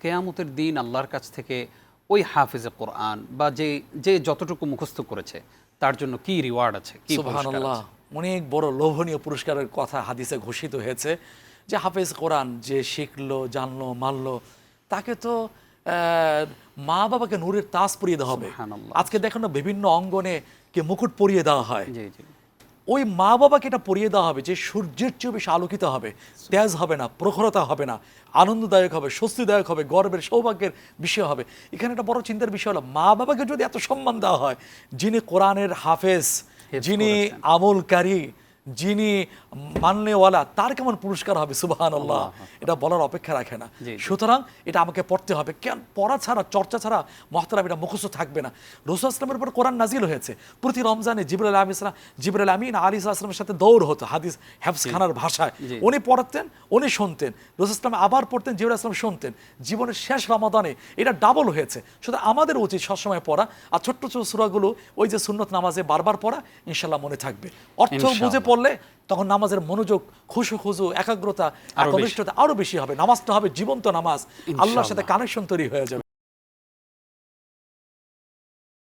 কেয়ামতের দিন আল্লাহর কাছ থেকে ওই হাফিজে কোরআন বা যে যে যতটুকু মুখস্থ করেছে তার জন্য কি রিওয়ার্ড আছে কি? অনেক বড় লোভনীয় পুরস্কারের কথা হাদিসে ঘোষিত হয়েছে যে হাফেজ কোরআন যে শিখলো জানলো মানলো তাকে তো মা বাবাকে নূরের তাস পরিয়ে দেওয়া হবে। আজকে দেখেন না বিভিন্ন অঙ্গনে কে মুকুট পরিয়ে দেওয়া হয়। জি জি। ওই মা বাবাকে এটা পরিয়ে দেওয়া হবে যে সূর্যের চেয়ে বেশি আলোকিত হবে তেজ হবে না প্রখরতা হবে না আনন্দদায়ক হবে স্বস্তিদায়ক হবে গর্বের সৌভাগ্যের বিষয় হবে। এখানে একটা বড় চিন্তার বিষয় হলো মা বাবাকে যদি এত সম্মান দেওয়া হয় যিনি কোরআনের হাফেজ যিনি আমলকারী যিনি মাননেওয়ালা তার কেমন পুরস্কার হবে? সুবাহান আল্লাহ এটা বলার অপেক্ষা রাখে না। সুতরাং এটা আমাকে পড়তে হবে। কেন? পড়া ছাড়া চর্চা ছাড়া মহতারাম এটা মুখস্থ থাকবে না। রসুল আসলামের উপর কোরআন নাজিল হয়েছে। প্রতি রমজানে জিবরুল আলম ইসলাম জিবরুল আমিন আলী আসলামের সাথে দৌড় হতো হাদিস হ্যাফস খানার ভাষায়। উনি পড়াতেন উনি শুনতেন। রসুল ইসলাম আবার পড়তেন জিবরুল আসলাম শুনতেন। জীবনের শেষ রমাদানে এটা ডাবল হয়েছে। শুধু আমাদের উচিত সবসময় পড়া। আর ছোট্ট ছোট সুরাগুলো ওই যে সুন্নত নামাজে বারবার পড়া ইনশাল্লাহ মনে থাকবে। অর্থ। বুঝে পড়লে তখন নামাজের মনোযোগ খুশু খুশু একাগ্রতা আরও বেশি। একনিষ্ঠতা আরও বেশি হবে। নামাজটা হবে জীবন্ত নামাজ। আল্লাহর সাথে কানেকশন তৈরি হয়ে যাবে।